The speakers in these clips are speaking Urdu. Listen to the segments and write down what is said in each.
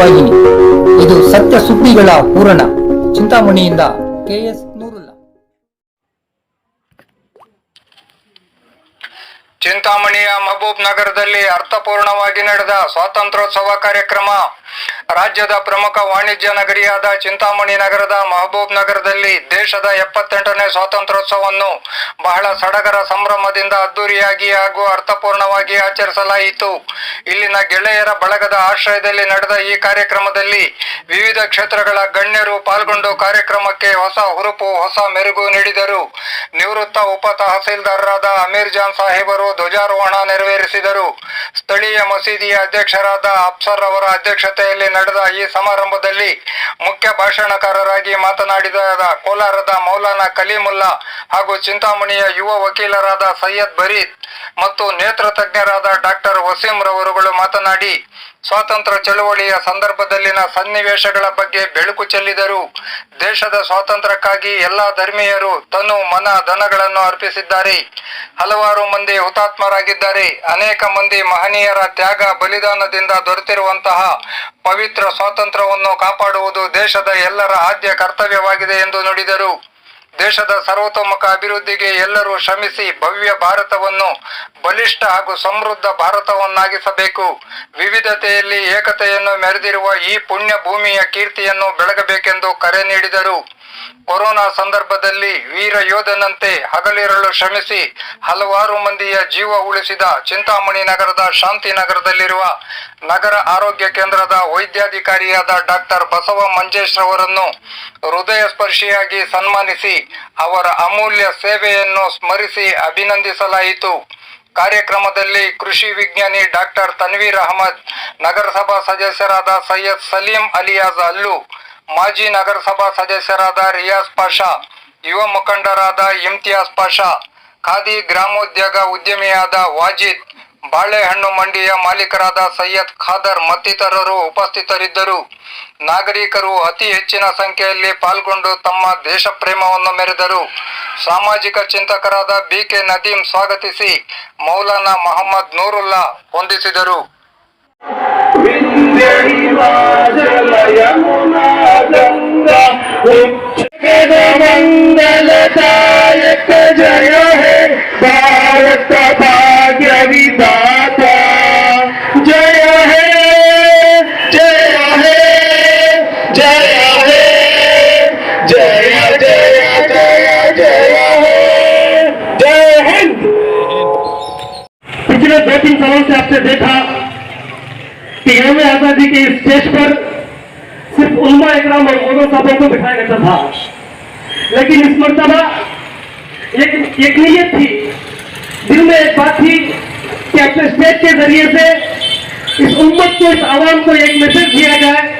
ಸುದ್ದಿವಾಹಿನಿ ಇದು ಸತ್ಯ ಸುದ್ದಿಗಳ ಪೂರಣ ಚಿಂತಾಮಣಿಯಿಂದ ಕೆಎಸ್ ನೂರುಲ್ಲ. ಚಿಂತಾಮಣಿಯ ಮಹಬೂಬ್ ನಗರದಲ್ಲಿ ಅರ್ಥಪೂರ್ಣವಾಗಿ ನಡೆದ ಸ್ವಾತಂತ್ರ್ಯೋತ್ಸವ ಕಾರ್ಯಕ್ರಮ. ರಾಜ್ಯದ ಪ್ರಮುಖ ವಾಣಿಜ್ಯ ನಗರಿಯಾದ ಚಿಂತಾಮಣಿ ನಗರದ ಮಹಬೂಬ್ ನಗರದಲ್ಲಿ ದೇಶದ ಎಪ್ಪತ್ತೆಂಟನೇ ಸ್ವಾತಂತ್ರ್ಯೋತ್ಸವವನ್ನು ಬಹಳ ಸಡಗರ ಸಂಭ್ರಮದಿಂದ ಅದ್ದೂರಿಯಾಗಿ ಹಾಗೂ ಅರ್ಥಪೂರ್ಣವಾಗಿ ಆಚರಿಸಲಾಯಿತು. ಇಲ್ಲಿನ ಗೆಳೆಯರ ಬಳಗದ ಆಶ್ರಯದಲ್ಲಿ ನಡೆದ ಈ ಕಾರ್ಯಕ್ರಮದಲ್ಲಿ ವಿವಿಧ ಕ್ಷೇತ್ರಗಳ ಗಣ್ಯರು ಪಾಲ್ಗೊಂಡು ಕಾರ್ಯಕ್ರಮಕ್ಕೆ ಹೊಸ ಹುರುಪು, ಹೊಸ ಮೆರುಗು ನೀಡಿದರು. ನಿವೃತ್ತ ಉಪ ತಹಸೀಲ್ದಾರರಾದ ಅಮೀರ್ ಜಾನ್ ಸಾಹೇಬರು ಧ್ವಜಾರೋಹಣ ನೆರವೇರಿಸಿದರು. ಸ್ಥಳೀಯ ಮಸೀದಿಯ ಅಧ್ಯಕ್ಷರಾದ ಅಫ್ಸರ್ ಅವರ ಅಧ್ಯಕ್ಷತೆಯಲ್ಲಿ ನಡೆದ ಈ ಸಮಾರಂಭದಲ್ಲಿ ಮುಖ್ಯ ಭಾಷಣಕಾರರಾಗಿ ಮಾತನಾಡಿದ ಕೋಲಾರದ ಮೌಲಾನಾ ಕಲೀಮುಲ್ಲಾ ಹಾಗೂ ಚಿಂತಾಮಣಿಯ ಯುವ ವಕೀಲರಾದ ಸೈಯದ್ ಬರೀದ್ ಮತ್ತು ನೇತ್ರ ತಜ್ಞರಾದ ಡಾಕ್ಟರ್ ವಸೀಂ ರವರುಗಳು ಮಾತನಾಡಿ, ಸ್ವಾತಂತ್ರ್ಯ ಚಳುವಳಿಯ ಸಂದರ್ಭದಲ್ಲಿನ ಸನ್ನಿವೇಶಗಳ ಬಗ್ಗೆ ಬೆಳಕು ಚೆಲ್ಲಿದರು ದೇಶದ ಸ್ವಾತಂತ್ರ್ಯಕ್ಕಾಗಿ ಎಲ್ಲಾ ಧರ್ಮೀಯರು ತನು ಮನ ಧನಗಳನ್ನು ಅರ್ಪಿಸಿದ್ದಾರೆ. ಹಲವಾರು ಮಂದಿ ಹುತಾತ್ಮರಾಗಿದ್ದಾರೆ. ಅನೇಕ ಮಂದಿ ಮಹನೀಯರ ತ್ಯಾಗ ಬಲಿದಾನದಿಂದ ದೊರೆತಿರುವಂತಹ ಪವಿತ್ರ ಸ್ವಾತಂತ್ರ್ಯವನ್ನು ಕಾಪಾಡುವುದು ದೇಶದ ಎಲ್ಲರ ಆದ್ಯ ಕರ್ತವ್ಯವಾಗಿದೆ ಎಂದು ನುಡಿದರು. ದೇಶದ ಸರ್ವತೋಮುಖ ಅಭಿವೃದ್ಧಿಗೆ ಎಲ್ಲರೂ ಶ್ರಮಿಸಿ ಭವ್ಯ ಭಾರತವನ್ನು, ಬಲಿಷ್ಠ ಹಾಗೂ ಸಮೃದ್ಧ ಭಾರತವನ್ನಾಗಿಸಬೇಕು. ವಿವಿಧತೆಯಲ್ಲಿ ಏಕತೆಯನ್ನು ಮೆರೆದಿರುವ ಈ ಪುಣ್ಯ ಭೂಮಿಯ ಕೀರ್ತಿಯನ್ನು ಬೆಳಗಬೇಕೆಂದು ಕರೆ ನೀಡಿದರು. ಕೊರೋನಾ ಸಂದರ್ಭದಲ್ಲಿ ವೀರ ಯೋಧನಂತೆ ಹಗಲಿರಲು ಶ್ರಮಿಸಿ ಹಲವಾರು ಮಂದಿಯ ಜೀವ ಉಳಿಸಿದ ಚಿಂತಾಮಣಿ ನಗರದ ಶಾಂತಿನಗರದಲ್ಲಿರುವ ನಗರ ಆರೋಗ್ಯ ಕೇಂದ್ರದ ವೈದ್ಯಾಧಿಕಾರಿಯಾದ ಡಾಕ್ಟರ್ ಬಸವ ಮಂಜೇಶ್ ಅವರನ್ನು ಹೃದಯ ಸ್ಪರ್ಶಿಯಾಗಿ ಸನ್ಮಾನಿಸಿ ಅವರ ಅಮೂಲ್ಯ ಸೇವೆಯನ್ನು ಸ್ಮರಿಸಿ ಅಭಿನಂದಿಸಲಾಯಿತು. ಕಾರ್ಯಕ್ರಮದಲ್ಲಿ ಕೃಷಿ ವಿಜ್ಞಾನಿ ಡಾಕ್ಟರ್ ತನ್ವೀರ್ ಅಹಮದ್, ನಗರಸಭಾ ಸದಸ್ಯರಾದ ಸೈಯದ್ ಸಲೀಂ ಅಲಿಯಾಜ್ ಅಲ್ಲು ಮಾಜಿ ನಗರಸಭಾ ಸದಸ್ಯರಾದ ರಿಯಾಜ್ ಪಾಷಾ, ಯುವ ಮುಖಂಡರಾದ ಇಮ್ತಿಯಾಜ್ ಪಾಷಾ, ಖಾದಿ ಗ್ರಾಮೋದ್ಯೋಗ ಉದ್ಯಮಿಯಾದ ವಾಜಿದ್, ಬಾಳೆಹಣ್ಣು ಮಂಡಿಯ ಮಾಲೀಕರಾದ ಸೈಯದ್ ಖಾದರ್ ಮತ್ತಿತರರು ಉಪಸ್ಥಿತರಿದ್ದರು. ನಾಗರಿಕರು ಅತಿ ಹೆಚ್ಚಿನ ಸಂಖ್ಯೆಯಲ್ಲಿ ಪಾಲ್ಗೊಂಡು ತಮ್ಮ ದೇಶ ಪ್ರೇಮವನ್ನು ಮೆರೆದರು. ಸಾಮಾಜಿಕ ಚಿಂತಕರಾದ ಬಿ ಕೆ ನದೀಂ ಸ್ವಾಗತಿಸಿ ಮೌಲಾನಾ ಮೊಹಮ್ಮದ್ ನೂರುಲ್ಲಾ ಹೊಂದಿಸಿದರು. منگل جاگا تا جیا ہے جلدی دو تین سالوں سے آپ سے دیکھا ٹی ایم آزادی کے اس پیج پر صرف علماء اکرام اور اردو صاحبوں کو بٹھایا جاتا تھا۔ لیکن اس مرتبہ ایک نیت تھی۔ دل میں ایک بات تھی کہ اپنے سٹیٹ کے ذریعے سے اس امت کو، اس عوام کو ایک میسج دیا جائے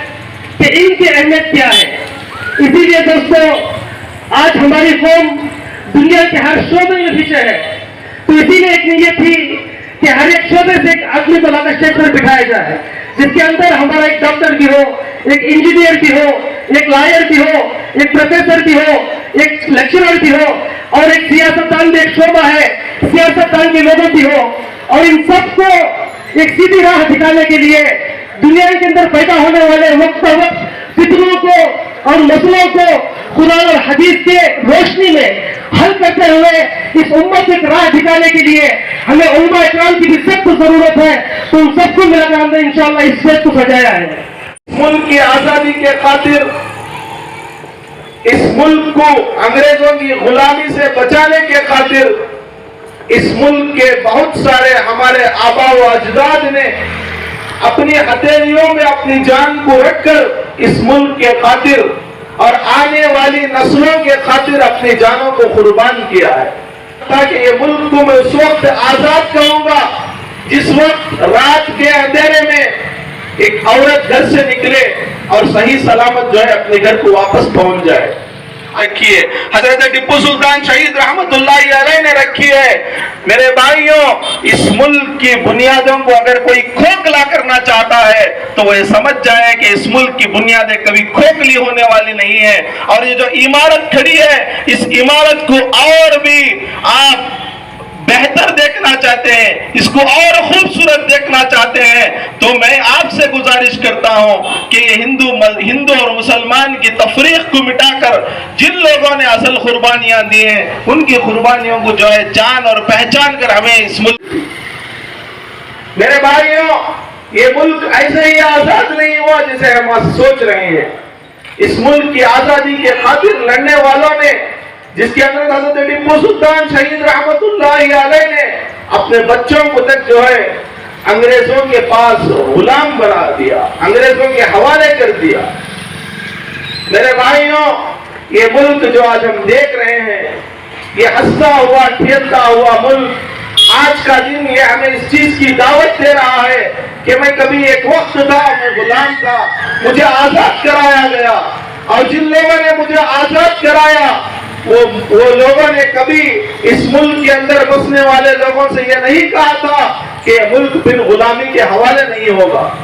کہ ان کے اہمیت کیا ہے۔ اسی لیے دوستو، آج ہماری قوم دنیا کے ہر شعبے میں پیچھے ہے۔ تو اسی لیے ایک نیت تھی کہ ہر ایک شعبے سے ایک آدمی کو لانا اسٹیج پر بٹھائے جائے، جس کے اندر ہمارا ایک ڈاکٹر بھی ہو ایک انجینئر بھی ہو ایک لائر بھی ہو ایک پروفیسر بھی ہو ایک لیکچرر بھی ہو اور ایک سیاستدان میں ایک شعبہ ہے سیاستدان کے لوگوں بھی ہو اور ان سب کو ایک سیدھی راہ دکھانے کے لیے دنیا کے اندر پیدا ہونے والے وقت وقت فطروں کو اور مسئلوں کو قرآن اور حدیث کے روشنی میں حل کرتے ہوئے اس امت سے راہ دکھانے کے لیے ہمیں علماء اکرام کی بھی سب کو ضرورت ہے تو ان سب کو ملا کر ہم نے انشاءاللہ اس سیٹ کو سجایا ہے ملک کی آزادی کے خاطر اس ملک کو انگریزوں کی غلامی سے بچانے کے خاطر اس ملک کے بہت سارے ہمارے آبا و اجداد نے اپنی ہتھیلیوں میں اپنی جان کو رکھ کر اس ملک کے خاطر اور آنے والی نسلوں کے خاطر اپنی جانوں کو قربان کیا ہے۔ تاکہ یہ ملک کو میں اس وقت آزاد کروں گا جس وقت رات کے اندھیرے میں ایک عورت گھر سے نکلے اور صحیح سلامت جو ہے اپنے گھر کو واپس پہنچ جائے۔ رکھیے۔ حضرت ڈپو سلطان شہید رحمت اللہ علیہ نے رکھی ہے۔ میرے بھائیوں، اس ملک کی بنیادوں کو اگر کوئی کھوکھلا کرنا چاہتا ہے، تو وہ سمجھ جائے کہ اس ملک کی بنیادیں کبھی کھوکھلی ہونے والی نہیں ہے اور یہ جو عمارت کھڑی ہے، اس عمارت کو اور بھی آپ بہتر دیکھنا چاہتے ہیں۔ اس کو اور خوبصورت ہوں کہ یہ ہندو مل, ہندو اور مسلمان کی تفریق کو مٹا کر جن لوگوں نے اصل قربانیاں دی ہیں ان کی قربانیوں کو جو ہے جان اور پہچان کر ہمیں اس ملک میرے بھائیوں یہ ملک ایسے ہی آزاد نہیں ہوا جسے ہم سوچ رہے ہیں۔ اس ملک کی آزادی کے خاطر لڑنے والوں نے جس کے اندر حضرت ٹیپو سلطان شہید رحمت اللہ علیہ نے اپنے بچوں کو تک جو ہے انگریزوں کے پاس غلام بنا دیا انگریزوں کے حوالے کر دیا۔ میرے بھائیوں یہ ملک جو آج ہم دیکھ رہے ہیں یہ ہستا ہوا ٹھیلتا ہوا ملک آج کا دن یہ ہمیں اس چیز کی دعوت دے رہا ہے کہ میں کبھی ایک وقت تھا میں غلام تھا مجھے آزاد کرایا گیا۔ اور جن لوگوں نے مجھے آزاد کرایا وہ, وہ لوگوں نے کبھی اس ملک کے اندر بسنے والے لوگوں سے یہ نہیں کہا تھا کہ ملک بن غلامی کے حوالے نہیں ہوگا۔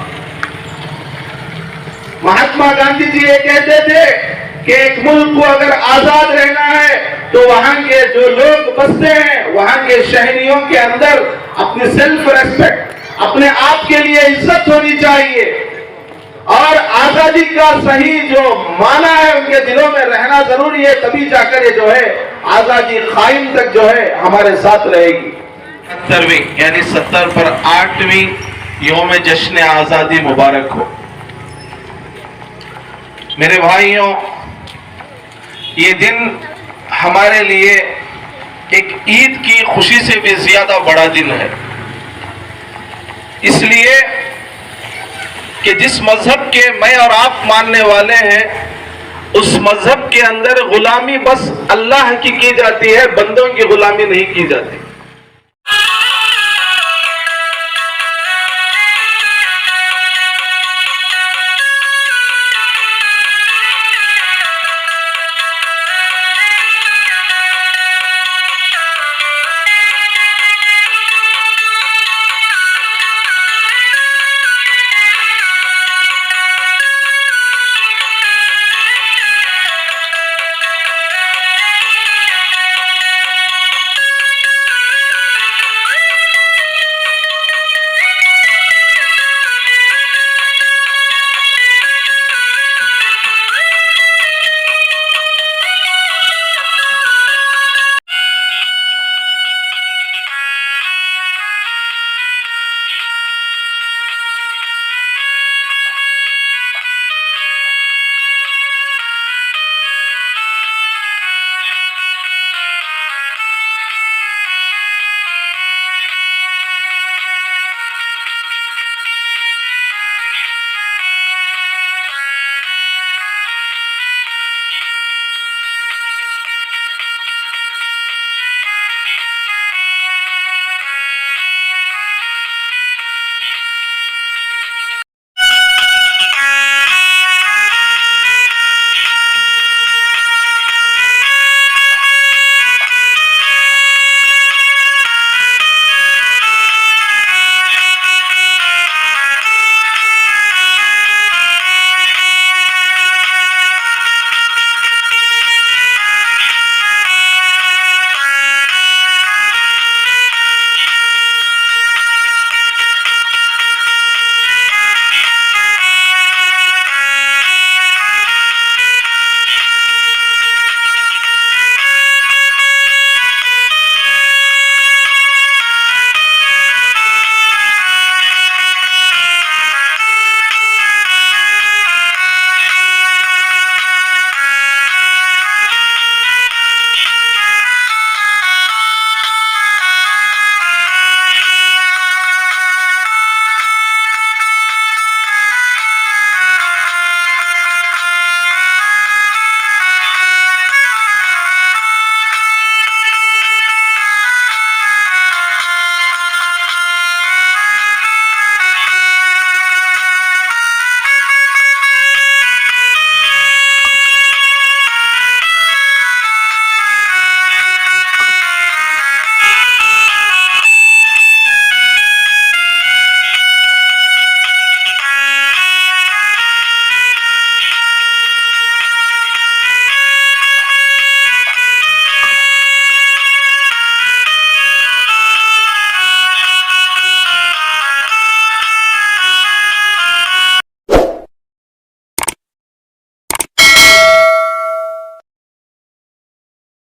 مہاتما گاندھی جی یہ کہتے تھے کہ ایک ملک کو اگر آزاد رہنا ہے تو وہاں کے جو لوگ بستے ہیں، وہاں کے شہریوں کے اندر اپنی سیلف ریسپیکٹ اپنے آپ کے لیے عزت ہونی چاہیے۔ اور آزادی کا صحیح جو معنی ہے، ان کے دلوں میں رہنا ضروری ہے، تبھی جا کر یہ جو ہے، آزادی قائم تک جو ہے، ہمارے ساتھ رہے گی۔ اکہترویں یعنی ستر پر آٹھویں یوم جشن آزادی مبارک ہو۔ میرے بھائیوں، یہ دن ہمارے لیے ایک عید کی خوشی سے بھی زیادہ بڑا دن ہے۔ اس لیے کہ جس مذہب کے میں اور آپ ماننے والے ہیں، اس مذہب کے اندر غلامی بس اللہ کی کی جاتی ہے، بندوں کی غلامی نہیں کی جاتی۔